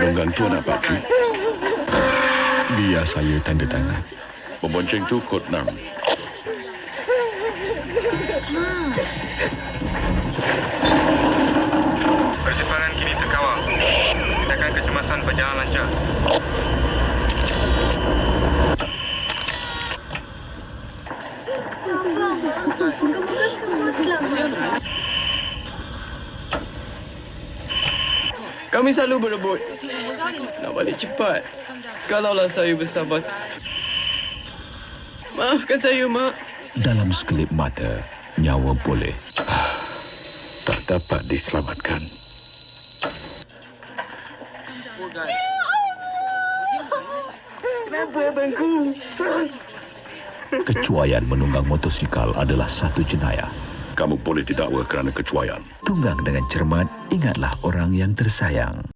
Longgang tuan apa, Cik? Biar saya tanda tangan. Membonceng tu kod 6. Persimpangan kini terkawal. Tindakan kecemasan berjalan lancar. Moga-moga semua Kami selalu berebut. Nak balik cepat. Kalaulah saya bersabar. Maafkan saya, Mak. Dalam sekelip mata, nyawa boleh. Tak dapat diselamatkan. Kenapa abangku? Kecuaian menunggang motosikal adalah satu jenayah. Kamu boleh didakwa kerana kecuaian. Tunggang dengan cermat, ingatlah orang yang tersayang.